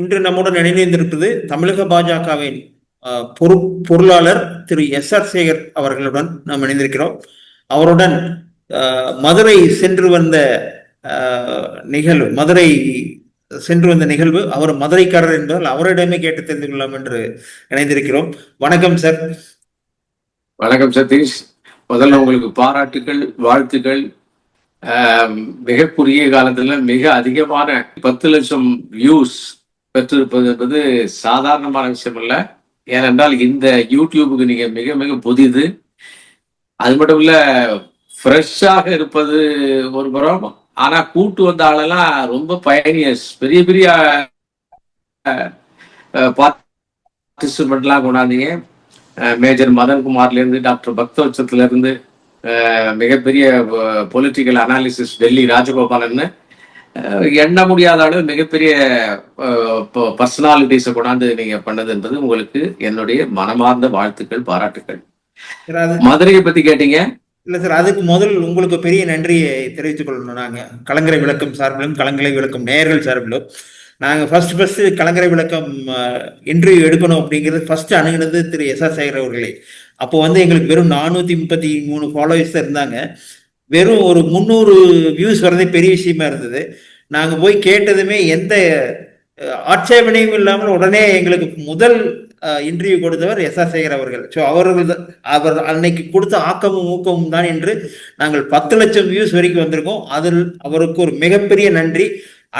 இன்று நம்முடன் இணைந்திருப்பது தமிழக பாஜகவின் பொரு பொறு பொருளாளர் திரு எஸ் ஆர் சேகர் அவர்களுடன் நாம் இணைந்திருக்கிறோம். அவருடன் மதுரை சென்று வந்த நிகழ்வு மதுரை சென்று வந்த நிகழ்வு அவர் மதுரைக்காரர் என்பதால் அவரிடமே கேட்டு தெரிந்து கொள்ளலாம் என்று இணைந்திருக்கிறோம். வணக்கம் சார். வணக்கம் சதீஷ். முதல்ல உங்களுக்கு பாராட்டுகள் வாழ்த்துக்கள் மிக குறுகிய காலத்துல மிக அதிகமான பத்து லட்சம் வியூஸ் பெற்றிருப்பது என்பது சாதாரணமான விஷயம் அல்ல ஏனென்றால் இந்த யூடியூபுக்கு நீங்க மிக மிக புதிது. அது மட்டும் இல்ல ஃப்ரெஷ்ஷாக இருப்பது ஒரு புறம் ஆனா கூட்டு வந்த ஆளெல்லாம் ரொம்ப பயணியர்ஸ் பெரிய பெரிய பார்ட்டிசிபெண்ட்லாம் கொண்டாந்தீங்க. மேஜர் மதன்குமார்ல இருந்து டாக்டர் பக்தவச்சத்துல இருந்து மிகப்பெரிய பொலிட்டிக்கல் அனாலிசிஸ் டெல்லி ராஜகோபாலன்னு எண்ண முடியாத அளவு மிகப்பெரிய பர்சனாலிட்டிஸை கொண்டாந்து நீங்க பண்ணது என்பது உங்களுக்கு என்னுடைய மனமார்ந்த வாழ்த்துக்கள் பாராட்டுக்கள். மதுரையை பத்தி கேட்டீங்க. இல்ல சார் அதுக்கு முதல் உங்களுக்கு பெரிய நன்றியை தெரிவித்துக் கொள்ளணும். நாங்க கலங்கரை விளக்கம் சார்பிலும் கலங்கரை விளக்கம் நேயர்கள் சார்பிலும். நாங்க ஃபர்ஸ்ட் ஃபர்ஸ்ட் கலங்கரை விளக்கம் இன்டர்வியூ எடுக்கணும் அப்படிங்கிறது ஃபர்ஸ்ட் அணுகினது திரு எஸ் ஆர் சேகர் அவர்களே. அப்போ வந்து எங்களுக்கு வெறும் நானூத்தி முப்பத்தி மூணு ஃபாலோவர்ஸ் இருந்தாங்க. வெறும் ஒரு முந்நூறு வியூஸ் வரதே பெரிய விஷயமா இருந்தது. நாங்கள் போய் கேட்டதுமே எந்த ஆட்சேபனையும் இல்லாமல் உடனே எங்களுக்கு முதல் இன்டர்வியூ கொடுத்தவர் எஸ் ஆர் சேகர் அவர்கள். ஸோ அவர்கள் அவர் அன்னைக்கு கொடுத்த ஆக்கமும் ஊக்கமும் தான் என்று நாங்கள் பத்து லட்சம் வியூஸ் வரைக்கும் வந்திருக்கோம். அதில் அவருக்கு ஒரு மிகப்பெரிய நன்றி.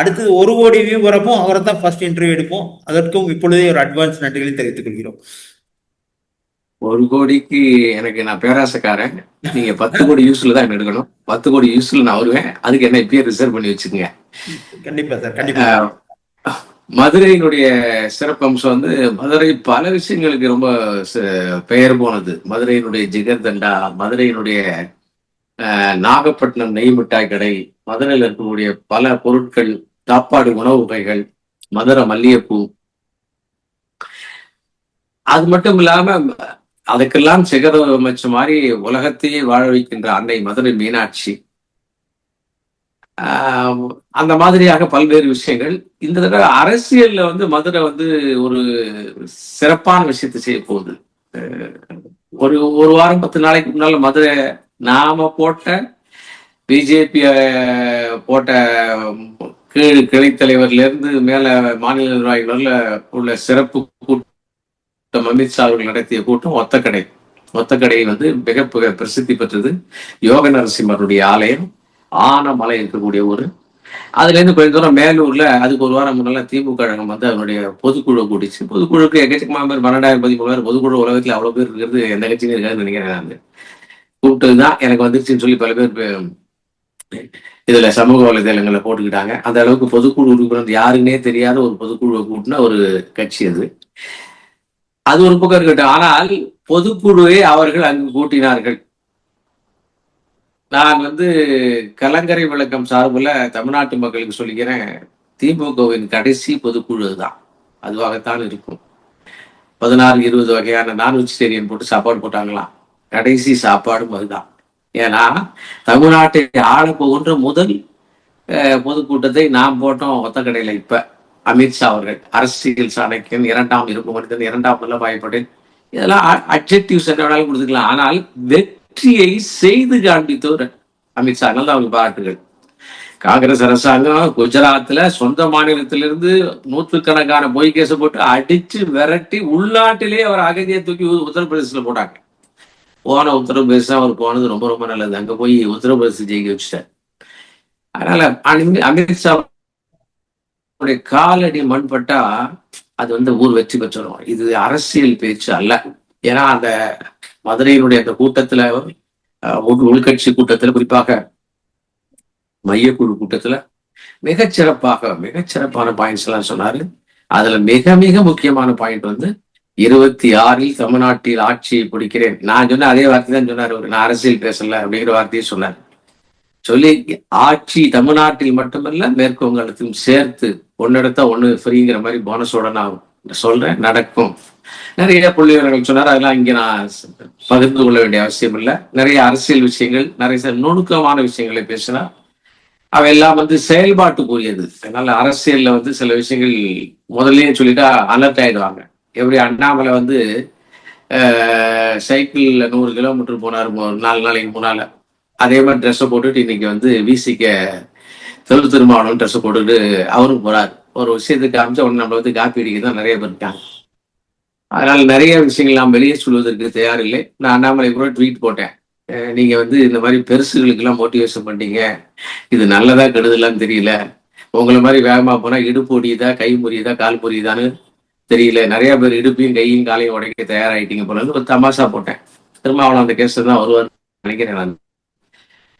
அடுத்தது ஒரு கோடி வியூ வரப்போ அவரை தான் ஃபர்ஸ்ட் இன்டர்வியூ எடுப்போம். அதற்கும் இப்பொழுதே ஒரு அட்வான்ஸ் நன்றிகளை தெரிவித்துக் கொள்கிறோம். ஒரு கோடிக்கு எனக்கு நான் பேராசக்காரன். நீங்க பத்து கோடி யூஸ்ல தான் எடுக்கணும். பத்து கோடி யூஸ்ல நான் வருவேன். அதுக்கு என்ன இப்பயே ரிசர்வ் பண்ணி வச்சுக்கோங்க. கண்டிப்பா சார் கண்டிப்பா. மதுரையினுடைய சிறப்பம்சம் வந்து மதுரை பல விஷயங்களுக்கு ரொம்ப பெயர் போனது. மதுரையினுடைய ஜிகர்தண்டா மதுரையினுடைய நாகப்பட்டினம் நெய் மிட்டாய் கடை மதுரையில் இருக்கக்கூடிய பல பொருட்கள் சாப்பாடு உணவு வகைகள் மதுரை மல்லிகைப்பூ. அது மட்டும் இல்லாம அதுக்கெல்லாம் சிகரம் அமைச்ச மாதிரி உலகத்தையே வாழ வைக்கின்ற அன்னை மதுரை மீனாட்சி. ஆஹ் அந்த மாதிரியாக பல்வேறு விஷயங்கள். இந்த தடவை அரசியல்ல வந்து மதுரை வந்து ஒரு சிறப்பான விஷயத்தை செய்ய போகுது. ஒரு ஒரு வாரம் பத்து நாளைக்கு முன்னால மதுரை நாம போட்ட பிஜேபி போட்ட கீழ் கிளைத்தலைவர்ல இருந்து மேல மாநில நிர்வாகிகள் உள்ள சிறப்பு கூட்டம் அமித்ஷா அவர்கள் நடத்திய கூட்டம் ஒத்தக்கடை. ஒத்தக்கடை வந்து மிக பிரசித்தி பெற்றது யோக நரசிம்மருடைய ஆலயம் ஆனமலை இருக்கக்கூடிய ஊர். அதுல இருந்து தூரம் மேலூர்ல அதுக்கு ஒரு வாரம் முன்னால் திமுக கழகம் வந்து அதனுடைய பொதுக்குழு கூட்டிச்சு பொதுக்குழுக்கு எக்கச்சக்கமான பேர் பன்னெண்டாயிரம் பதிமூணு பேர் பொதுக்குழு உலகத்தில் அவ்வளவு பேர் இருக்கிறது எந்த கட்சியும் இருக்காதுன்னு நினைக்கிறேன் நான். கூப்பிட்டதுதான் எனக்கு வந்துருச்சுன்னு சொல்லி பல பேர் இதுல சமூக வலைதளங்களை போட்டுக்கிட்டாங்க. அந்த அளவுக்கு பொதுக்குழு உறுப்பினர் யாருன்னே தெரியாத ஒரு பொதுக்குழுவை கூட்டின ஒரு கட்சி அது. அது ஒரு பக்கம் இருக்கட்டும். ஆனால் பொதுக்குழுவை அவர்கள் அங்கு கூட்டினார்கள். நான் வந்து கலங்கரை விளக்கம் சார்பில் தமிழ்நாட்டு மக்களுக்கு சொல்லிக்கிறேன். திமுகவின் கடைசி பொதுக்குழு தான். அதுவாகத்தான் இருக்கும். பதினாறு இருபது வகையான நான் வெஜிடேரியன் போட்டு சாப்பாடு போட்டாங்களாம். கடைசி சாப்பாடும் அதுதான். ஏன்னா தமிழ்நாட்டை ஆள போகின்ற முதல் பொதுக்கூட்டத்தை நாம் போட்டோம் மொத்த கடையில் இப்போ. அமித்ஷா அவர்கள் அரசியல் சாணக்கியன் இரண்டாம் இருக்கும் மனிதன் இரண்டாம் வல்லபாய் பட்டேல் இதெல்லாம் அப்ஜெக்டிவ்ஸ் என்ன வேணாலும் கொடுத்துக்கலாம். ஆனால் வெற்றியை செய்து காண்பித்தவர் அமித்ஷா. தான் அவருக்கு பாராட்டுகள் காங்கிரஸ் அரசாங்கம் குஜராத்ல சொந்த மாநிலத்திலிருந்து நூற்றுக்கணக்கான பொய் கேஸை போட்டு அடிச்சு விரட்டி உள்நாட்டிலே அவர் அகதியை தூக்கி உ- உத்தரப்பிரதேசத்துல போட்டாங்க. போன உத்தரப்பிரதேசம் அவர் போனது ரொம்ப ரொம்ப நல்லது. அங்க போய் உத்தரப்பிரதேசம் ஜெயிக்க வச்சுட்டார். அதனால அமித்ஷா உங்களுடைய காலடி மண்பட்டா அது வந்து ஊர் வெற்றி பெற்றோம் இது அரசியல் பேச்சு அல்ல. ஏன்னா அந்த மதுரையினுடைய அந்த கூட்டத்துல உள்- உள்கட்சி கூட்டத்துல குறிப்பாக மையக்குழு கூட்டத்துல மிகச்சிறப்பாக சிறப்பாக பாயிண்ட்ஸ் எல்லாம் சொன்னாரு. அதுல மிக மிக முக்கியமான பாயிண்ட் வந்து இருபத்தி ஆறில் தமிழ்நாட்டில் ஆட்சியை பிடிக்கிறேன். நான் சொன்ன அதே வார்த்தை தான் சொன்னார் நான் அரசியல் பேசல அப்படிங்கிற வார்த்தையை சொன்னார். சொல்லி ஆட்சி தமிழ்நாட்டில் மட்டுமல்ல மேற்கு வங்காளத்திலும் சேர்த்து ஒன்னு எடுத்தா ஒண்ணு ஃப்ரீங்கிற மாதிரி போனஸோட நான் சொல்றேன். நடக்கும். நிறைய புள்ளிவரங்கள் சொன்னார். அதெல்லாம் இங்க நான் பகிர்ந்து கொள்ள வேண்டிய அவசியம் இல்லை. நிறைய அரசியல் விஷயங்கள் நிறைய நுணுக்கமான விஷயங்களை பேசினா அவையெல்லாம் வந்து செயல்பாட்டுக்குரியது. அதனால அரசியல்ல வந்து சில விஷயங்கள் முதல்லயே சொல்லிட்டா அலர்ட் ஆயிடுவாங்க. எப்படி அண்ணாமலை வந்து சைக்கிள்ல நூறு கிலோமீட்டர் போனார் நாலு நாளைக்கு முன்னால. அதே மாதிரி ட்ரெஸ்ஸை போட்டுட்டு இன்னைக்கு வந்து வீசிக்க தொழில் திருமாவளவன் ட்ரெஸ் போட்டுட்டு அவரும் போறாரு. ஒரு விஷயத்துக்கு காமிச்ச உடனே நம்மளை வந்து காப்பி அடிக்க தான் நிறைய பேர் இருக்காங்க. அதனால நிறைய விஷயங்கள் நாம் வெளியே சொல்வதற்கு தயாரில்லை. நான் அண்ணாமலை கூட ட்வீட் போட்டேன். நீங்க வந்து இந்த மாதிரி பெருசுகளுக்கெல்லாம் மோட்டிவேஷன் பண்ணீங்க இது நல்லதா கெடுதலான்னு தெரியல. உங்களை மாதிரி வேகமா போனா இடுப்பு ஒடியுதா கை முறியுதா கால் முறியுதான்னு தெரியல. நிறைய பேர் இடுப்பையும் கையும் காலையும் உடைக்க தயாராகிட்டீங்க போல ஒரு தமாஷா போட்டேன். திருமாவளவன் அந்த கேஸ் தான் வருவார் நினைக்கிறேன் நான்.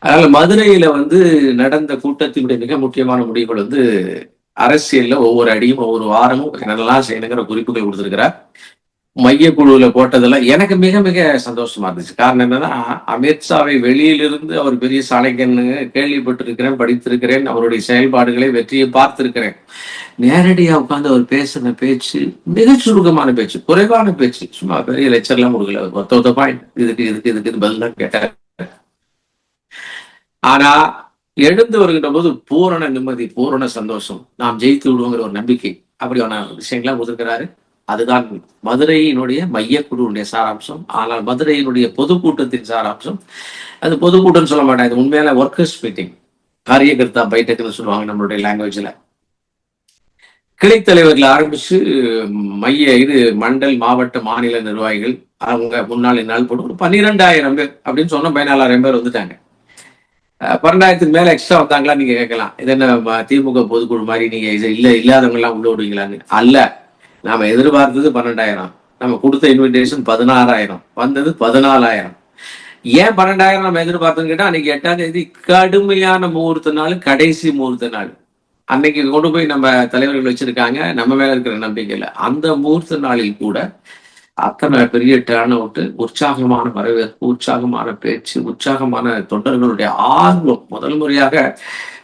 அதனால மதுரையில வந்து நடந்த கூட்டத்தினுடைய மிக முக்கியமான முடிவுகள் வந்து அரசியல்ல ஒவ்வொரு அடியும் ஒவ்வொரு வாரமும் என்னெல்லாம் செய்யணுங்கிற குறிப்புகள் கொடுத்திருக்கிறார். மையக்குழுவுல போட்டதெல்லாம் எனக்கு மிக மிக சந்தோஷமா இருந்துச்சு. காரணம் என்னன்னா அமித்ஷாவை வெளியிலிருந்து அவர் பெரிய சாலைக்கன்னு கேள்விப்பட்டிருக்கிறேன் படித்திருக்கிறேன் அவருடைய செயல்பாடுகளை வெற்றியை பார்த்திருக்கிறேன். நேரடியாக உட்காந்து அவர் பேசின பேச்சு மிக சுருக்கமான பேச்சு குறைவான பேச்சு. சும்மா பெரிய லெக்சர்லாம் கொடுக்கல ஒத்த ஒத்த பாயிண்ட் இதுக்கு இதுக்கு இதுக்கு பதில் தான் கேட்டார். ஆனா எழுந்து வருகின்ற போது பூரண நிம்மதி பூரண சந்தோஷம். நாம் ஜெயித்து விடுவோங்கிற ஒரு நம்பிக்கை. அப்படியான விஷயங்களா கொடுக்கிறாரு அதுதான் மதுரையினுடைய மையக்குழுவுடைய சாராம்சம். ஆனால் மதுரையினுடைய பொதுக்கூட்டத்தின் சாராம்சம். அது பொதுக்கூட்டம்னு சொல்ல மாட்டேன் இது உண்மையான ஒர்க்கர்ஸ் மீட்டிங் காரியகர்த்தா பைட்டக்குன்னு சொல்லுவாங்க நம்மளுடைய லாங்குவேஜ்ல கிளைத்தலைவர்கள் ஆரம்பிச்சு மைய இது மண்டல் மாவட்ட மாநில நிர்வாகிகள் அவங்க முன்னாள் நாள் போட்டு ஒரு பன்னிரெண்டாயிரம் பேர் அப்படின்னு சொன்னா பதினாலாயிரம் பேர் வந்துட்டாங்க. பன்னெண்டாயிரத்துக்கு மேல எக்ஸ்ட்ரா வந்தாங்களா நீங்க கேட்கலாம். இது என்ன திமுக பொதுக்குழு மாதிரி நீங்க இது இல்ல இல்லாதவங்க எல்லாம் உள்ள விடுவீங்களான்னு அல்ல நாம எதிர்பார்த்தது பன்னெண்டாயிரம். நம்ம கொடுத்த இன்விடேஷன் பதினாறாயிரம். வந்தது பதினாலாயிரம். ஏன் பன்னெண்டாயிரம் நம்ம எதிர்பார்த்தோம்னு கேட்டா அன்னைக்கு எட்டாம் தேதி கடுமையான முகூர்த்த நாள் கடைசி முகூர்த்த நாள். அன்னைக்கு கொண்டு போய் நம்ம தலைவர்கள் வச்சிருக்காங்க. நம்ம மேல இருக்கிற நம்பிக்கையில. அந்த முகூர்த்த நாளில் கூட அத்தனை பெரிய டேர்ன் அவுட்டு உற்சாகமான வரவேற்பு உற்சாகமான பேச்சு உற்சாகமான தொண்டர்களுடைய ஆர்வம். முதல் முறையாக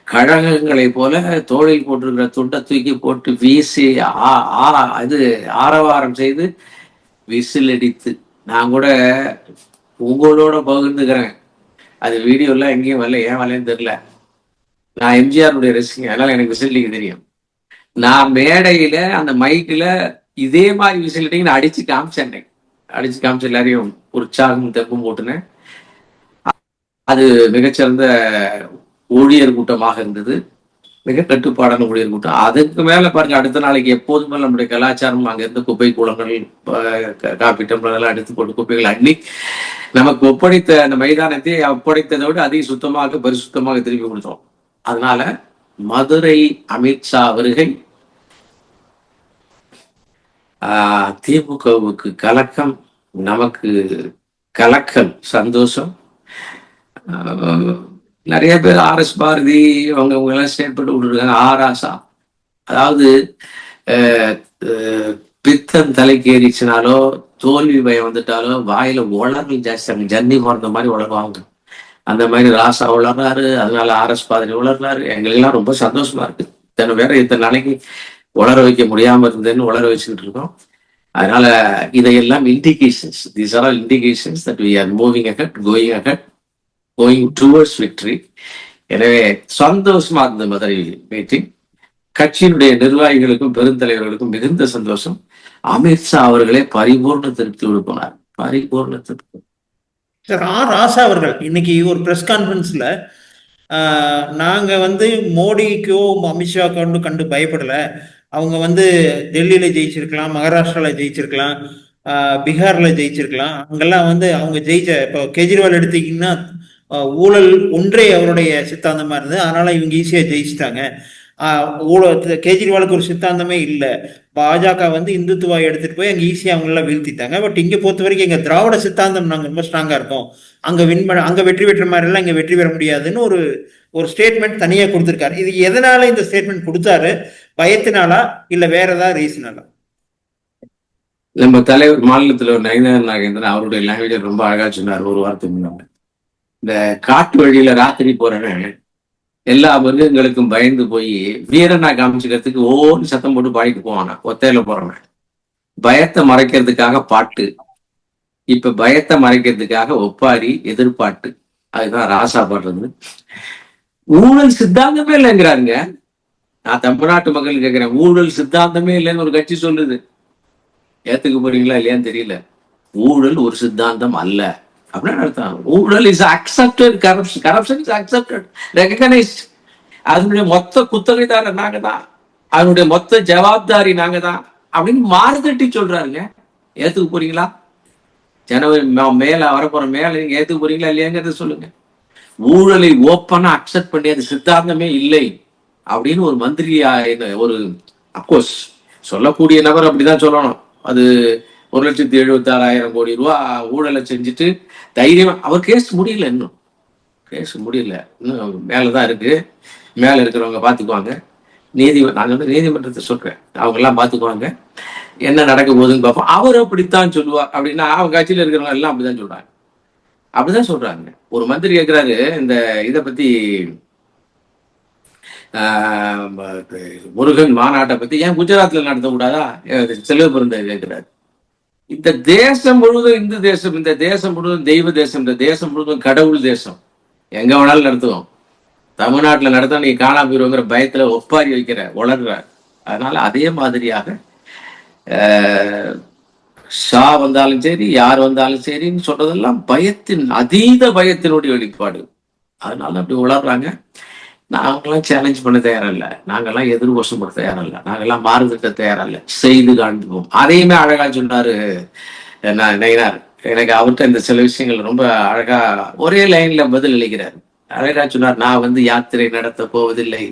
கழகங்களை போல தோழில் போட்டிருக்கிற துண்டை தூக்கி போட்டு வீசி ஆ- ஆ- இது ஆரவாரம் செய்து விசில் அடித்து. நான் கூட உங்களோட பகிர்ந்துக்கிறேன். அது வீடியோலாம் எங்கேயும் வரல ஏன் வரலன்னு தெரியல. நான் எம்ஜிஆருடைய ரசிகன் அதனால எனக்கு விசில் அடிக்க தெரியும். நான் மேடையில அந்த மைக்கில் இதே மாதிரி விஷயம் நான் அடிச்சு காமிச்சேன் அடிச்சு காமிச்ச எல்லாரையும் உற்சாகம் தெப்பும் போட்டுனேன். அது மிகச்சிறந்த ஊழியர் கூட்டமாக இருந்தது. மிக கட்டுப்பாடான ஊழியர் கூட்டம். அதுக்கு மேல பாருங்க அடுத்த நாளைக்கு எப்போதுமே நம்முடைய கலாச்சாரம் அங்க இருந்த குப்பை கூலங்கள் காப்பி டம்ளர் எல்லாம் எடுத்து போட்டு குப்பைகள் அள்ளி நமக்கு ஒப்படைத்த அந்த மைதானத்தை ஒப்படைத்ததை விட அதிக சுத்தமாக பரிசுத்தமாக திருப்பி கொடுத்தோம். அதனால மதுரை அமித்ஷா வருகை திமுகவுக்கு கலக்கம் நமக்கு கலக்கம் சந்தோஷம். நிறைய பேர் ஆர் எஸ் பாரதி அவங்க எல்லாம் ஸ்டேட்மெண்ட் விட்டுருக்காங்க ஆர் ஆசா அதாவது ஆஹ், பித்தம் தலைக்கு ஏறிச்சுனாலோ தோல்வி பயம் வந்துட்டாலோ வாயில உளறல் ஜாஸ்தியாங்க ஜன்னி பிறந்த மாதிரி உளருவாங்க அந்த மாதிரி ராசா உளர்றாரு. அதனால ஆர் எஸ் பாதிரி உளர்றாரு. எங்களுக்கெல்லாம் ரொம்ப சந்தோஷமா இருக்கு. இத்தனை பேரை இத்தனை நாளைக்கு உளர வைக்க முடியாம இருந்தேன்னு உளர வச்சுக்கிட்டு இருக்கோம். அதனால இதையெல்லாம் indications these are all indications that we are moving ahead going ahead going towards victory எனவே சந்தோஷமா இருந்த மதுரை மீட்டிங் கட்சியினுடைய நிர்வாகிகளுக்கும் பெருந்தலைவர்களுக்கும் மிகுந்த சந்தோஷம். அமித்ஷா அவர்களே பரிபூர்ண திருப்தி கொடுப்பினார் பரிபூர்ண திருப்தி. சார் ஆர் ராசா அவர்கள் இன்னைக்கு ஒரு பிரஸ் கான்ஃபரன்ஸ்ல நாங்க வந்து மோடிக்கோ அமித்ஷா கண்டு கண்டு பயப்படல. அவங்க வந்து டெல்லியில ஜெயிச்சிருக்கலாம் மகாராஷ்டிரால ஜெயிச்சிருக்கலாம் பீகார்ல ஜெயிச்சிருக்கலாம். அங்கெல்லாம் வந்து அவங்க ஜெயிச்ச இப்போ கெஜ்ரிவால் எடுத்தீங்கன்னா ஊழல் ஒன்றே அவருடைய சித்தாந்தமா இருந்தது. அதனால இவங்க ஈஸியா ஜெயிச்சிட்டாங்க. ஊழல் கெஜ்ரிவாலுக்கு ஒரு சித்தாந்தமே இல்லை. பாஜக வந்து இந்துத்துவா எடுத்துட்டு போய் அங்கே ஈஸியாக அவங்களெல்லாம் வீழ்த்திட்டாங்க. பட் இங்கே பொறுத்த வரைக்கும் எங்கள் திராவிட சித்தாந்தம் நாங்கள் ரொம்ப ஸ்ட்ராங்காக இருக்கோம். அங்கே வின் பண்ண அங்கே வெற்றி பெற்ற மாதிரிலாம் இங்கே வெற்றி பெற முடியாதுன்னு ஒரு ஒரு ஸ்டேட்மெண்ட் தனியாக கொடுத்துருக்காரு. இது எதனால இந்த ஸ்டேட்மெண்ட் கொடுத்தாரு? பயத்தினாலா இல்ல வேற ஏதாவது ரீசனாலா? நம்ம தலைவர் மாநிலத்தில் ஒரு நயனார் நாகேந்திரன் அவருடைய லாங்குவேஜ் ரொம்ப அழகா சொன்னார் ஒரு வாரத்துக்கு முன்னாடி. இந்த காட்டு வழியில ராத்திரி போறேன் எல்லா மிருகங்களுக்கும் பயந்து போய் வீரனா காமிச்சுக்கிறதுக்கு ஒவ்வொரு சத்தம் போட்டு பாடிட்டு போவானா? ஒத்தையில போறவன். பயத்தை மறைக்கிறதுக்காக பாட்டு. இப்ப பயத்தை மறைக்கிறதுக்காக ஒப்பாரி எதிர்பாட்டு. அதுதான் ராசா பாடுறது. ஊழல் சித்தாந்தமே இல்லைங்கிறாருங்க. நான் தமிழ்நாட்டு மக்கள் கேட்கிறேன் ஊழல் சித்தாந்தமே இல்லைன்னு ஒரு கட்சி சொல்லுது. ஏத்துக்க போறீங்களா இல்லையான்னு தெரியல. ஊழல் ஒரு சித்தாந்தம் அல்ல. அப்படின்னு அர்த்தம். ஊழல் is accepted corruption corruption is accepted recognised அதனுடைய மொத்த குத்தகைதாரர் நாங்க தான் அதனுடைய மொத்த ஜவாப்தாரி நாங்க தான் அப்படின்னு மாறுதட்டி சொல்றாருங்க. ஏத்துக்க போறீங்களா? ஜனவரி மே- மேல வரப்போற மேல நீங்க ஏத்துக்க போறீங்களா இல்லையாங்கிறத சொல்லுங்க. ஊழலை ஓப்பனா அக்செப்ட் பண்ணி அது சித்தாந்தமே இல்லை. அப்படின்னு ஒரு மந்திரியா என்ன- ஒரு அப்கோர்ஸ் சொல்லக்கூடிய நபர் அப்படிதான் சொல்லணும். அது ஒரு லட்சத்தி எழுபத்தி ஆறாயிரம் கோடி ரூபா ஊழலை செஞ்சுட்டு தைரியம் அவர் கேஸ் முடியல இன்னும். கேஸ் முடியல. இன்னும் மேலதான் இருக்கு. மேல இருக்கிறவங்க பாத்துக்குவாங்க. நீதி நான் வந்து நீதிமன்றத்தை சொல்றேன். அவங்க எல்லாம் பாத்துக்குவாங்க. என்ன நடக்க போகுதுன்னு பார்ப்போம். அவர் அப்படித்தான் சொல்லுவார் அப்படின்னா அவங்க கட்சியில இருக்கிறவங்க எல்லாம் அப்படிதான் சொல்றாங்க. அப்படிதான் சொல்றாங்க. ஒரு மந்திரி கேட்கிறாரு இந்த இதை பத்தி முருகன் மாநாட்டை பத்தி ஏன் குஜராத்ல நடத்த கூடாதா செலவு பிறந்த கேட்கிறாரு. இந்த தேசம் முழுவதும் இந்து தேசம் இந்த தேசம் முழுவதும் தெய்வ தேசம் இந்த தேசம் முழுவதும் கடவுள் தேசம். எங்க வேணாலும் நடத்துவோம். தமிழ்நாட்டுல நடத்த நீ காணாம போயிருவோங்கிற பயத்துல ஒப்பாரி வைக்கிற உளர்ற அதனால அதே மாதிரியாக ஆஹ், ஷா வந்தாலும் சரி யார் வந்தாலும் சரின்னு சொல்றதெல்லாம் பயத்தின் அதீத பயத்தினுடைய வெளிப்பாடு. அதனால அப்படி உளர்றாங்க. நாங்களாம் சேலஞ்ச் பண்ண தயாரில்ல. நாங்கெல்லாம் எதிர்கோஷம் பண்ண தயாரில்ல. நாங்கெல்லாம் மாறுதிட்ட தயாரில்ல. செய்து காண்போம். அதையுமே அழகா சொன்னாரு நயினார். எனக்கு அவர்கிட்ட இந்த சில விஷயங்கள் ரொம்ப அழகா ஒரே லைன்ல பதில் அளிக்கிறார். அழகா சொன்னார் நான் வந்து யாத்திரை நடத்த போவதில்லை.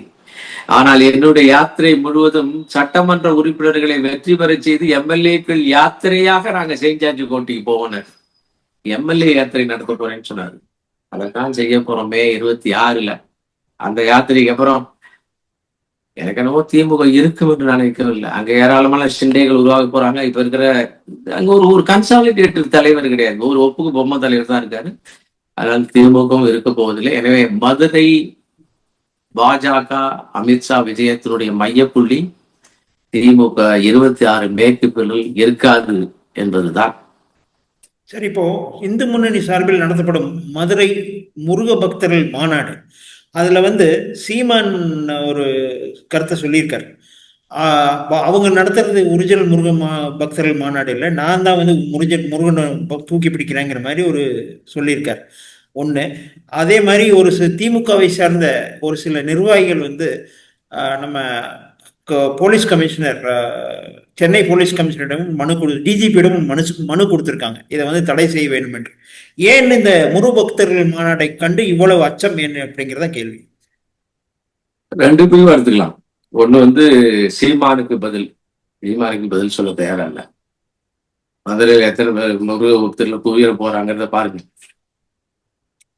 ஆனால் என்னுடைய யாத்திரை முழுவதும் சட்டமன்ற உறுப்பினர்களை வெற்றி பெறச் செய்து எம்எல்ஏக்கள் யாத்திரையாக நாங்க செஞ்சாச்சு கோட்டைக்கு போவோம் எம்எல்ஏ யாத்திரை நடத்த போறேன்னு சொன்னாரு. அதைத்தான் செய்ய போறோம் மே இருபத்தி ஆறுல. அந்த யாத்திரைக்கு அப்புறம் எனக்கு என்னவோ திமுக இருக்கும் என்று நான் நினைக்கவில்லை அங்க ஏராளமான சிண்டைகள் உருவாக போறாங்க. இப்ப இருக்கிற அங்க ஒரு ஒரு கன்சாலிடேட்டட் தலைவர் கிடையாது. ஒரு ஒப்புக்கு பொம்மை தலைவர் தான் இருக்காரு. அதனால திமுகவும் இருக்க போவதில்லை. எனவே மதுரை பாஜக அமித்ஷா விஜயத்தினுடைய மையப்புள்ளி திமுக இருபத்தி ஆறு மேற்கு பிரிவில் இருக்காது என்பதுதான். சரி இப்போ இந்து முன்னணி சார்பில் நடத்தப்படும் மதுரை முருக பக்தர்கள் மாநாடு. அதில் வந்து சீமான் ஒரு கருத்தை சொல்லியிருக்காரு. அவங்க நடத்துறது ஒரிஜினல் முருகன் மா பக்தர்கள் மாநாடு இல்லை. நான் தான் வந்து முருஜன் முருகனை ப- தூக்கி பிடிக்கிறேங்கிற மாதிரி ஒரு சொல்லியிருக்கார். ஒன்று அதே மாதிரி ஒரு சில திமுகவை சார்ந்த ஒரு சில நிர்வாகிகள் வந்து நம்ம போலீஸ் கமிஷனர் சென்னை போலீஸ் கமிஷனரிடமும் மனு கொடு டிஜிபியிடமும் மனு மனு கொடுத்திருக்காங்க. இதை வந்து தடை செய்ய வேண்டும் என்று ஏன் இந்த முரு பக்தர்கள் மாநாட்டை கண்டு இவ்வளவு அச்சம் என்ன அப்படிங்கிறத கேள்வி. ரெண்டு பிரிவு எடுத்துக்கலாம். ஒண்ணு வந்து சீமானுக்கு பதில். சீமானுக்கு பதில் சொல்ல தயாரா இல்ல மதுரையில் எத்தனை பேர் முருக பக்தர்கள் குவியல போறாங்கிறத பாருங்க.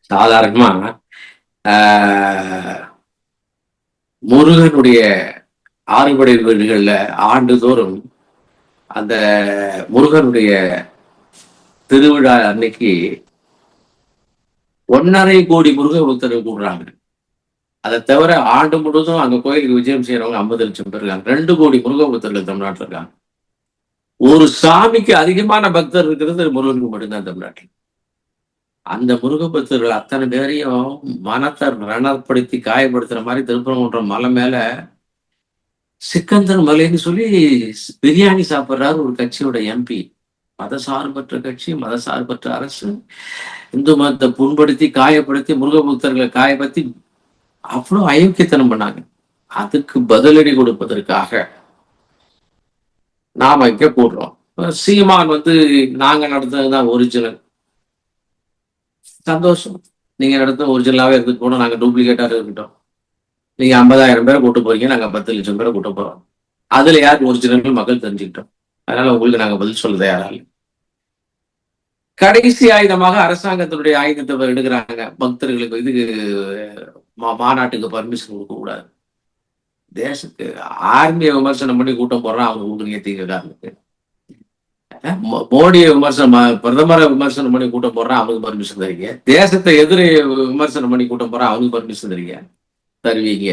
சாதாரணமா ஆஹ், முருகனுடைய ஆறுபடை வீடுகளில் ஆண்டுதோறும் அந்த முருகனுடைய திருவிழா அன்னைக்கு ஒன்னரை கோடி முருக பக்தர்கள் கூடுறாங்க. அதை தவிர ஆண்டு முழுவதும் அங்க கோயிலுக்கு விஜயம் செய்யறவங்க ஐம்பது லட்சம் பேர் இருக்காங்க. ரெண்டு கோடி முருக பக்தர்கள் தமிழ்நாட்டில் இருக்காங்க. ஒரு சாமிக்கு அதிகமான பக்தர் இருக்கிறது முருகனுக்கு மட்டும்தான் தமிழ்நாட்டில். அந்த முருக பக்தர்கள் அத்தனை பேரையும் மனத்தை ரணப்படுத்தி காயப்படுத்துற மாதிரி திருப்பரங்குன்றம் மலை மேல சிக்கந்தர் மலைன்னு சொல்லி பிரியாணி சாப்பிட்றாரு ஒரு கட்சியோட எம்பி மதசார்பற்ற கட்சி மதசார்பற்ற அரசு. இந்து மதத்தை புண்படுத்தி காயப்படுத்தி முருகபக்தர்களை காயப்படுத்தி அவ்வளவு அயோக்கியத்தனம் பண்ணாங்க. அதுக்கு பதிலடி கொடுப்பதற்காக நாம இங்க போடுறோம் சீமான் வந்து நாங்க நடத்துனதுதான் ஒரிஜினல் சந்தோஷம். நீங்க நடத்த ஒரிஜினலாவே இருந்து போனோம் நாங்க டூப்ளிகேட்டா இருக்கட்டும். நீங்க ஐம்பதாயிரம் பேரை கூட்டு போறீங்க நாங்க பத்து லட்சம் பேரை கூட்ட போறோம். அதுல யார் ஒரிஜினல் மக்கள் தெரிஞ்சுக்கிட்டோம். அதனால உங்களுக்கு நாங்க பதில் சொல்ல தயாரா கடைசி ஆயுதமாக அரசாங்கத்தினுடைய ஆயுதத்தை எடுக்கிறாங்க. பக்தர்களுக்கு இதுக்கு மா- மாநாட்டுக்கு பர்மிஷன் கொடுக்க கூடாது. தேசத்துக்கு ஆர்மியை விமர்சனம் பண்ணி கூட்டம் போடுறான் அவங்க கொடுக்குறீங்க தீங்கக்காரனுக்கு மோ- மோடியை விமர்சனம் பிரதமரை விமர்சனம் பண்ணி கூட்டம் போடுறான் அவனுக்கு பர்மிஷன் தரீங்க. தேசத்தை எதிரே விமர்சனம் பண்ணி கூட்டம் போறான் அவனுக்கு பர்மிஷன் தரீங்க. தருவீங்க.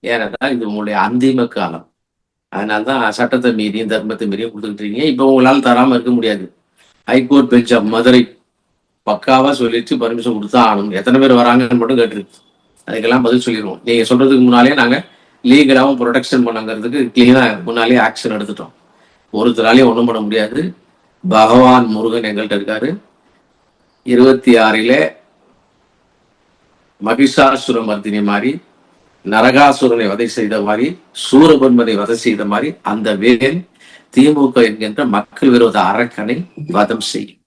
ஏனென்றால் இது உங்களுடைய அந்திம காலம். அதனால்தான் சட்டத்தை மீறியும் தர்மத்தை மீறியும் கொடுத்துக்கிட்டு இப்போ உங்களால் தராமல் இருக்க முடியாது. ஹைகோர்ட் பெஞ்ச் ஆஃப் மதுரை பக்காவாக சொல்லிட்டு பர்மிஷன் கொடுத்தா ஆகணும். எத்தனை பேர் வராங்கன்னு மட்டும் கேட்டுருக்கு அதுக்கெல்லாம் பதில் சொல்லிடுவோம். நீங்கள் சொல்றதுக்கு முன்னாலே நாங்கள் லீகலாகவும் ப்ரொடெக்ஷன் பண்ணங்கிறதுக்கு கிளீனாக முன்னாலே ஆக்ஷன் எடுத்துட்டோம். ஒருத்தராலையும் ஒன்றும் பண்ண முடியாது. பகவான் முருகன் எங்கள்கிட்ட இருக்காரு. இருபத்தி ஆறில் மகிஷாசுர மர்தினி மாதிரி நரகாசுரனை வதை செய்த மாதிரி சூரபன்மனை வதை செய்த மாதிரி அந்த வேல் திமுக என்கின்ற மக்கள் விரோத அரக்கனை வதம் செய்யும்.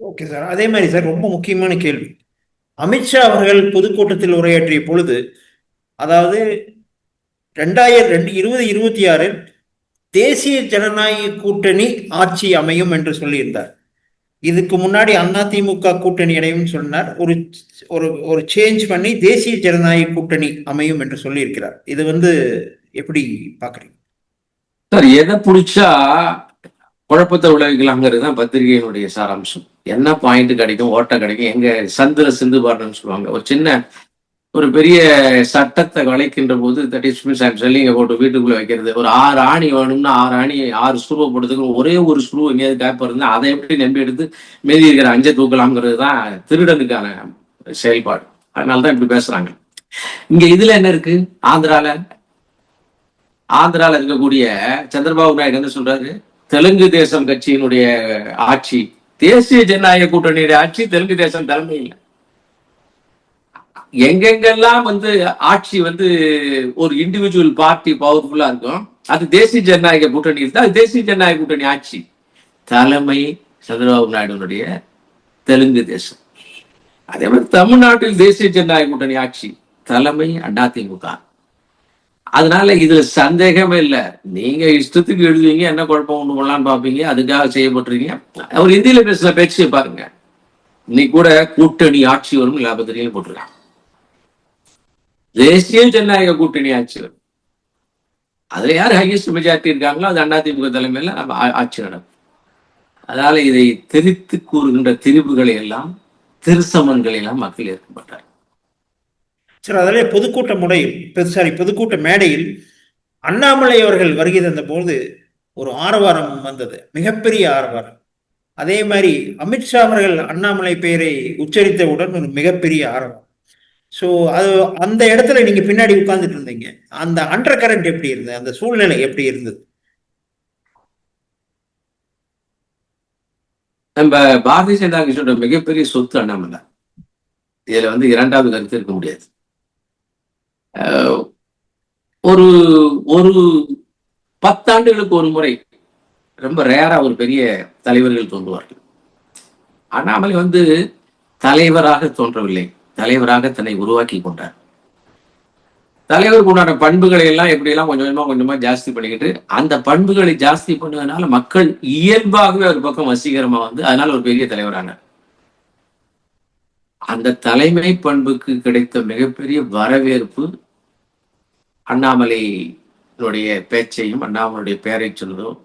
Okay sir. அதே மாதிரி சார் ரொம்ப முக்கியமான கேள்வி. அமித்ஷா அவர்கள் பொதுக்கூட்டத்தில் உரையாற்றிய பொழுது அதாவது ரெண்டாயிரம் ரெண்டு இருபது இருபத்தி ஆறில் தேசிய ஜனநாயக கூட்டணி ஆட்சி அமையும் என்று சொல்லியிருந்தார். இதுக்கு முன்னாடி அதிமுக கூட்டணி அடையும் சொன்னார். ஒரு ஒரு ஒரு சேஞ்ச் பண்ணி தேசிய ஜனநாயக கூட்டணி அமையும் என்று சொல்லியிருக்கிறார். இது வந்து எப்படி பாக்குறீங்க சார் எதை பிடிச்சா குழப்பத்தை விளைவிக்கலாங்கிறது தான் பத்திரிகையினுடைய சாராம்சம். என்ன பாயிண்ட் கிடைக்கும் ஓட்டை கிடைக்கும் எங்க சந்திர சிந்து பாடுறேன்னு சொல்லுவாங்க. ஒரு சின்ன ஒரு பெரிய சட்டத்தை வளைக்கின்ற போது தட் இஸ் மீன்ஸ் ஐம் செல்லிங்க போட்டு வீட்டுக்குள்ளே வைக்கிறது. ஒரு ஆறு ஆணி வேணும்னா ஆறு ஆணி ஆறு ஸ்க்ரூவை போடுறதுக்கு ஒரே ஒரு ஸ்க்ரூ எங்கேயாவது கேப் இருந்தால் அதை எப்படி நம்பி எடுத்து மீதி இருக்கிற அஞ்சை தூக்கலாம்ங்கிறது தான் திருடனுக்கான செயல்பாடு. அதனால தான் இப்படி பேசுறாங்க. இங்க இதுல என்ன இருக்கு? ஆந்திரால ஆந்திரால இருக்கக்கூடிய சந்திரபாபு நாயுடு என்ன சொல்றாரு? தெலுங்கு தேசம் கட்சியினுடைய ஆட்சி தேசிய ஜனநாயக கூட்டணியுடைய ஆட்சி தெலுங்கு தேசம் தலைமையில் எங்கெங்கெல்லாம் வந்து ஆட்சி வந்து ஒரு இண்டிவிஜுவல் பார்ட்டி பவர்ஃபுல்லா இருக்கும் அது தேசிய ஜனநாயக கூட்டணி இருந்தா அது தேசிய ஜனநாயக கூட்டணி ஆட்சி. தலைமை சந்திரபாபு நாயுடுனுடைய தெலுங்கு தேசம். அதே மாதிரி தமிழ்நாட்டில் தேசிய ஜனநாயக கூட்டணி ஆட்சி தலைமை அதிமுக அதனால இதுல சந்தேகமே இல்லை. நீங்க இஷ்டத்துக்கு எழுதுவீங்க என்ன குழப்பம் ஒண்ணு பண்ணலாம்னு பாப்பீங்க அதுக்காக செய்யப்பட்டிருக்கீங்க. அவர் இந்தியில பேசுற பேச்சு பாருங்க. இன்னைக்கு கூட கூட்டணி ஆட்சி வரும் லாபத்திரியும் போட்டிருக்காங்க. தேசிய ஜனநாயக கூட்டணி ஆட்சி வரும் அதுல யார் ஹையஸ்ட் மெஜாரிட்டி இருக்காங்களோ அது அதிமுக தலைமையில நம்ம ஆட்சி நடக்கும். அதனால இதை திரித்து கூறுகின்ற திரிவுகளை எல்லாம் திருசமன்களை எல்லாம் மக்கள் ஏற்க மாட்டார் சார் அதிலே பொதுக்கூட்ட முறையில் சாரி பொதுக்கூட்ட மேடையில் அண்ணாமலை அவர்கள் வருகை தந்தபோது ஒரு ஆரவாரம் வந்தது. மிகப்பெரிய ஆரவாரம். அதே மாதிரி அமித்ஷா அவர்கள் அண்ணாமலை பெயரை உச்சரித்தவுடன் ஒரு மிகப்பெரிய ஆரவாரம். ஸோ அது அந்த இடத்துல நீங்க பின்னாடி உட்கார்ந்துட்டு இருந்தீங்க. அந்த அண்டர் கரண்ட் எப்படி இருந்தது? அந்த சூழ்நிலை எப்படி இருந்தது? நம்ம பாரதிய ஜனதா கட்சியோட மிகப்பெரிய சொத்து அண்ணாமலை இதுல வந்து இரண்டாவது கருத்து இருக்க முடியாது. ஒரு ஒரு பத்தாண்டுகளுக்கு ஒரு முறை ரொம்ப ரேரா ஒரு பெரிய தலைவர்கள் தோன்றுவார்கள். அண்ணாமலை வந்து தலைவராக தோன்றவில்லை. தலைவராக தன்னை உருவாக்கி கொண்டார். தலைவருக்கு உண்டான பண்புகளை எல்லாம் எப்படி எல்லாம் கொஞ்சம் கொஞ்சமா கொஞ்சமா ஜாஸ்தி பண்ணிக்கிட்டு அந்த பண்புகளை ஜாஸ்தி பண்ணதுனால மக்கள் இயல்பாகவே ஒரு பக்கம் வசீகரமா வந்து அதனால ஒரு பெரிய தலைவரானார். அந்த தலைமை பண்புக்கு கிடைத்த மிகப்பெரிய வரவேற்பு அண்ணாமலையினுடைய பேச்சையும் அண்ணாமலையுடைய பெயரை சொல்வதும்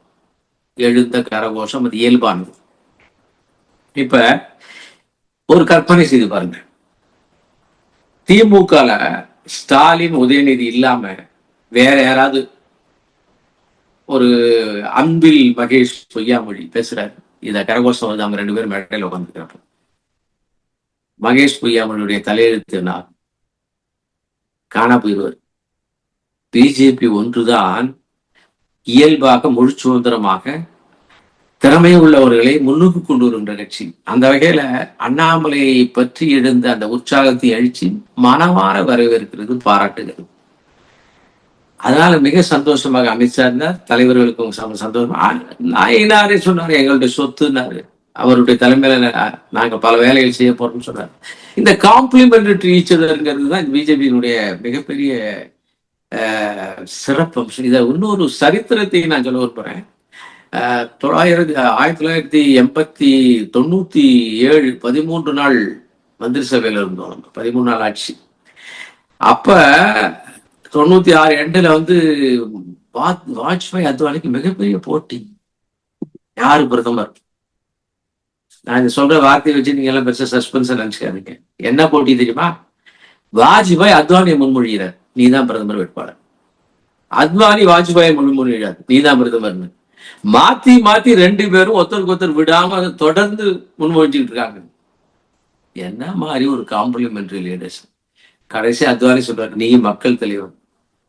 எழுந்த கரகோஷம் அது இயல்பானது. இப்ப ஒரு கற்பனை செய்து பாருங்க திமுகல ஸ்டாலின் உதயநிதி இல்லாம வேற யாராவது ஒரு அன்பில் மகேஷ் பொய்யாமொழி பேசுறாரு. இத கரகோஷம் வந்து அவங்க ரெண்டு பேரும் மேடையில் உட்காந்துக்கிறாங்க மகேஷ் பொய்யாமொழியுடைய தலையெழுத்து நான் காணா போயிடுவார். பிஜேபி ஒன்றுதான் இயல்பாக முழு சுதந்திரமாக திறமை உள்ளவர்களை முன்னுக்கு கொண்டு வருகின்ற கட்சி. அந்த வகையில அண்ணாமலையை பற்றி எழுந்த அந்த உற்சாகத்தை அழிச்சு மனமாற வரவேற்கிறது பாராட்டுகிறது. அதனால மிக சந்தோஷமாக அமித்ஷா இருந்தார். தலைவர்களுக்கும் சம சந்தோஷம். நாயினாரே சொன்னார்? எங்களுடைய சொத்துனாரு அவருடைய தலைமையில நாங்க பல வேலைகள் செய்ய போறோம்னு சொன்னார். இந்த காம்ப்ளிமெண்டரி ஈச்சதர்ங்கிறது தான் பிஜேபியினுடைய மிகப்பெரிய அஹ், சிறப்பம்சம். இதை இன்னொரு சரித்திரத்தை நான் சொல்ல விரும்புறேன். தொள்ளாயிரத்தி ஆயிரத்தி தொள்ளாயிரத்தி எண்பத்தி தொண்ணூத்தி ஏழு பதிமூன்று நாள் மந்திரி சபையில இருந்தோம் நம்ம. பதிமூணு நாள் ஆட்சி அப்ப தொண்ணூத்தி ஆறு எண்டுல வந்து வா- வாஜ்பாய் அத்வானிக்கு மிகப்பெரிய போட்டி. யாரு பிரதமர்? நான் இந்த சொல்ற வார்த்தையை வச்சு நீங்க எல்லாம் பெருசா சஸ்பென்ஸ் நினைச்சுக்காதீங்க. என்ன போட்டி தெரியுமா? வாஜ்பாய் அத்வானியை முன்மொழிகிறார். நீதான் பிரதமர் வேட்பாளர். அத்வானி வாஜ்பாயை முன்மொழிகிறார். நீதான் பிரதமர்னு. மாத்தி மாத்தி ரெண்டு பேரும் ஒருத்தருக்கு ஒருத்தர் விடாம அதை தொடர்ந்து முன்மொழிஞ்சுக்கிட்டு இருக்காங்க. என்ன மாதிரி ஒரு காம்ப்ளிமெண்ட்ரி லீடர்ஸ் கடைசி அத்வானி சொல்றாரு நீ மக்கள் தலைவர்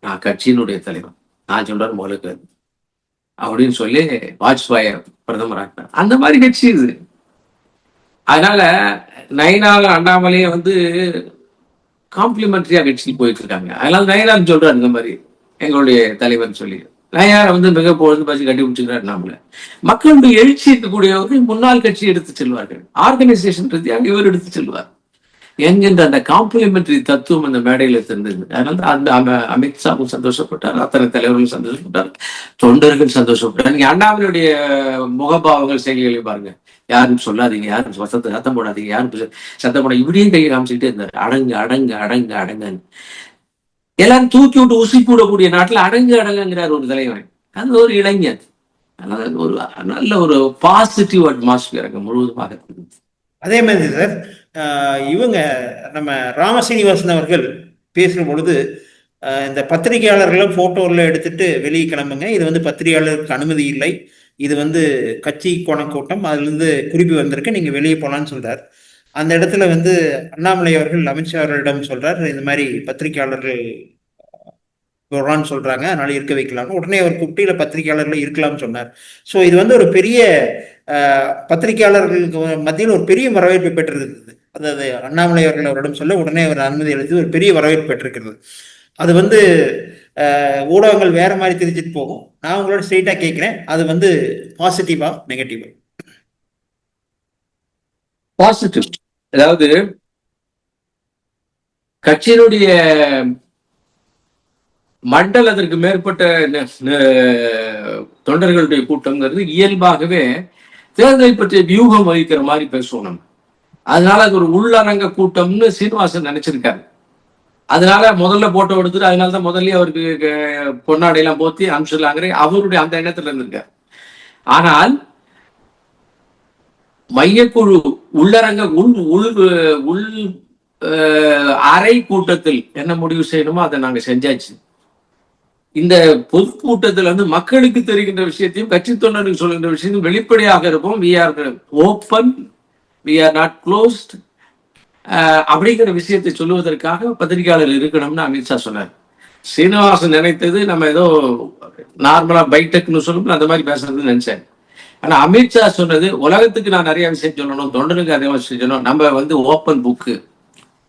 நான் கட்சியினுடைய தலைவர். நான் சொல்றாரு முதலுக்கு அப்படின்னு சொல்லி வாஜ்பாய பிரதமர் ஆக்கினார். அந்த மாதிரி கட்சி இது. அதனால நயனால அண்ணாமலையே வந்து காம்ப்ளிமெண்ட்ரியா கட்சிக்கு போயிட்டு இருக்காங்க. அதனால நயனார் சொல்றாரு இந்த மாதிரி எங்களுடைய தலைவர் சொல்லி. நயனார் வந்து மிக பொழுது பார்த்து கட்டி பிடிச்சிக்கிறார் நாமல மக்களுடைய எழுச்சி இருக்கக்கூடியவர்கள் முன்னாள் கட்சி எடுத்து செல்வார்கள். ஆர்கனைசேஷன் ரீதியாக இவர் எடுத்து செல்வார். என்கின்ற அந்த காம்ப்ளிமெண்டரி தத்துவம் அந்த மேடையில தெரிந்தது. அதனால தான் அந்த அம- அமித்ஷாவும் சந்தோஷப்பட்டார் அத்தனை தலைவர்களும் சந்தோஷப்பட்டார் தொண்டர்கள் சந்தோஷப்பட்டார். நீங்க அண்ணாவினுடைய முகபாவங்கள் செய்திகளையும் பாருங்க. யாரும் சொல்லாதீங்க யாரும் சத்தத்தை சத்தம் போடாதீங்க யாரும் சத்தம் போட இப்படியும் கையை காமிச்சுக்கிட்டே இருந்தார். அடங்கு அடங்கு அடங்கு அடங்குன்னு. எல்லாரும் தூக்கி விட்டு உசி போடக்கூடிய நாட்டில் அடங்கு அடங்குங்கிறார் ஒரு தலைவன் அது ஒரு இளைஞர். அதனால ஒரு நல்ல ஒரு பாசிட்டிவ் அட்மாஸ்பியர் அங்கே முழுவதுமாக அதே மாதிரி சார் இவங்க நம்ம ராமசீனிவாசன் அவர்கள் பேசும் பொழுது இந்த பத்திரிகையாளர்களும் போட்டோவில் எடுத்துட்டு வெளியே கிளம்புங்க. இது வந்து பத்திரிகையாளருக்கு அனுமதி இல்லை. இது வந்து கட்சி கோணக்கூட்டம் கூட்டம். குறிப்பி குறிப்பு வந்திருக்கு. நீங்கள் வெளியே போகலான்னு சொல்கிறார் அந்த இடத்துல வந்து அண்ணாமலை அவர்கள் அமித்ஷா அவர்களிடம் சொல்றார் இந்த மாதிரி பத்திரிகையாளர்கள் வரான்னு சொல்றாங்க அதனால இருக்க வைக்கலாம்னு. உடனே அவர் குட்டியில இல்ல பத்திரிகையாளர்கள் இருக்கலாம்னு சொன்னார். ஸோ இது வந்து ஒரு பெரிய பத்திரிகையாளர்களுக்கு மத்தியில் ஒரு பெரிய வரவேற்பு பெற்றிருந்தது அதாவது அண்ணாமலை அவர்கள் அவரிடம் சொல்ல உடனே அவர் அனுமதி அளித்து ஒரு பெரிய வரவேற்பு பெற்றிருக்கிறது. அது வந்து ஊடகங்கள் வேற மாதிரி தெரிஞ்சிட்டு போகும். நான் உங்களோட ஸ்ட்ரெயிட்டா கேட்கிறேன். அது வந்து பாசிட்டிவா நெகட்டிவா பாசிட்டிவ் அதாவது கட்சியினுடைய மண்டலத்திற்கு மேற்பட்ட தொண்டர்களுடைய கூட்டம்ங்கிறது இயல்பாகவே தேர்தலை பற்றிய வியூகம் வகிக்கிற மாதிரி பேசுவோம் நம்ம. அதனால அது ஒரு உள்ளரங்க கூட்டம்னு சீனிவாசன் நினைச்சிருக்காரு. அதனால முதல்ல போட்டோ எடுத்துட்டு அதனால தான் முதல்ல அவருக்கு பொன்னாடையெல்லாம் போத்தி அனுப்பிச்சிடலாங்கிற அவருடைய அந்த எண்ணத்துல இருந்திருக்காரு. ஆனால் மையக்குழு உள்ளரங்க உள் உள் உள் அறை கூட்டத்தில் என்ன முடிவு செய்யணுமோ அதை நாங்க செஞ்சாச்சு. இந்த பொதுக்கூட்டத்தில் வந்து மக்களுக்கு தெரிகின்ற விஷயத்தையும் கட்சி தொண்டருக்கு சொல்கின்ற விஷயத்தையும் வெளிப்படையாக இருப்போம். We are open we are not closed அப்படிங்கிற விஷயத்தை சொல்லுவதற்காக பத்திரிகையாளர் இருக்கணும்னு அமித்ஷா சொன்னார். சீனிவாசன் நினைத்தது நம்ம ஏதோ நார்மலா பைடெக்னு சொல்லணும்னு அந்த மாதிரி பேசுறதுன்னு நினைச்சேன். ஆனா அமித்ஷா சொன்னது உலகத்துக்கு நான் நிறைய விஷயம் சொல்லணும் தொண்டனுக்கு அதே விஷயம் சொல்லணும். நம்ம வந்து ஓப்பன் புக்கு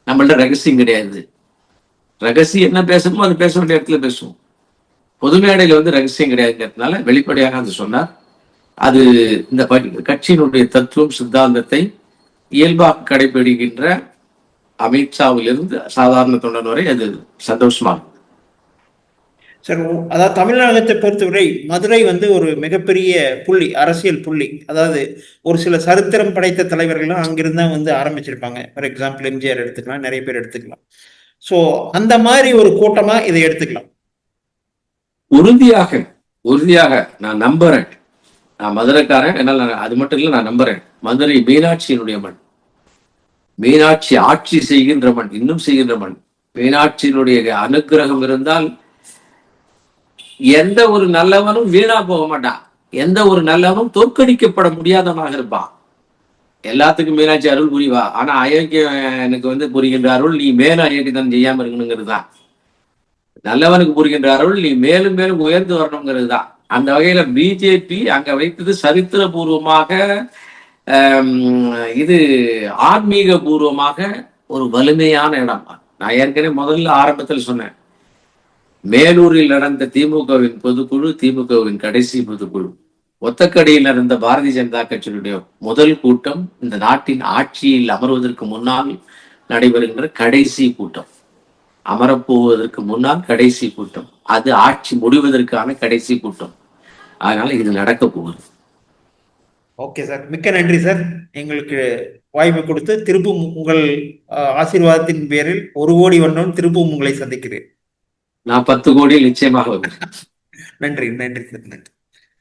நம்மள்ட்ட ரகசியம் கிடையாது. ரகசியம் என்ன பேசணுமோ அது பேச வேண்டிய இடத்துல பேசுவோம். பொது மேடையில் வந்து ரகசியம் கிடையாதுங்கிறதுனால வெளிப்படையாக அது சொன்னார். அது இந்த ப- கட்சியினுடைய தத்துவம் சித்தாந்தத்தை இயல்பாக கடைபிடிக்கின்ற அமித்ஷாவிலிருந்து சாதாரண தொண்டன் வரை அது சந்தோஷமாகும் சார் அதாவது தமிழகத்தை பொறுத்தவரை மதுரை வந்து ஒரு மிகப்பெரிய புள்ளி அரசியல் புள்ளி. அதாவது ஒரு சில சரித்திரம் படைத்த தலைவர்கள்லாம் அங்கிருந்தா தான் வந்து ஆரம்பிச்சிருப்பாங்க. ஃபார் எக்ஸாம்பிள் எம்ஜிஆர் எடுத்துக்கலாம் நிறைய பேர் எடுத்துக்கலாம். ஸோ அந்த மாதிரி ஒரு கூட்டமா இதை எடுத்துக்கலாம். உறுதியாக உறுதியாக நான் நம்புறேன். நான் மதுரைக்காரன் என்னால் நான் அது மட்டும் இல்லை நான் நம்புறேன். மதுரை மீனாட்சியினுடைய மண். மீனாட்சி ஆட்சி செய்கின்ற மண் இன்னும் செய்கின்ற மண். மீனாட்சியினுடைய அனுக்கிரகம் இருந்தால் எந்த ஒரு நல்லவனும் வீணா போக மாட்டான். எந்த ஒரு நல்லவனும் தோற்கடிக்கப்பட முடியாதவனாக இருப்பான். எல்லாத்துக்கும் மீனாட்சி அருள் புரிவா. ஆனா எனக்கு வந்து புரிகின்ற அருள் நீ மேலும் அயோக்கியத்தனம் செய்யாம இருக்கணுங்கிறது தான். நல்லவனுக்கு புரிகின்ற அருள் நீ மேலும் மேலும் உயர்ந்து வரணுங்கிறது தான். அந்த வகையில பிஜேபி அங்க வைத்தது சரித்திரபூர்வமாக பூர்வமாக இது ஆன்மீக பூர்வமாக ஒரு வலிமையான இடம். நான் ஏற்கனவே முதல்ல ஆரம்பத்தில் சொன்னேன். மேலூரில் நடந்த திமுகவின் பொதுக்குழு திமுகவின் கடைசி பொதுக்குழு. ஒத்தக்கடியில் நடந்த பாரதிய ஜனதா கட்சியினுடைய முதல் கூட்டம் இந்த நாட்டின் ஆட்சியில் அமர்வதற்கு முன்னால் நடைபெறுகின்ற கடைசி கூட்டம். அமரப்போவதற்கு முன்னால் கடைசி கூட்டம். அது ஆட்சி முடிவதற்கான கடைசி கூட்டம். அதனால இது நடக்க போகுது. Okay sir. மிக்க நன்றி சார். எங்களுக்கு வாய்ப்பு கொடுத்து திருப்பும் உங்கள் ஆசீர்வாதத்தின் பேரில் ஒரு கோடி வண்ணம் திருப்பும் உங்களை சந்திக்கிறேன். நான் பத்து கோடியில் நிச்சயமாக நன்றி நன்றி சார் நன்றி.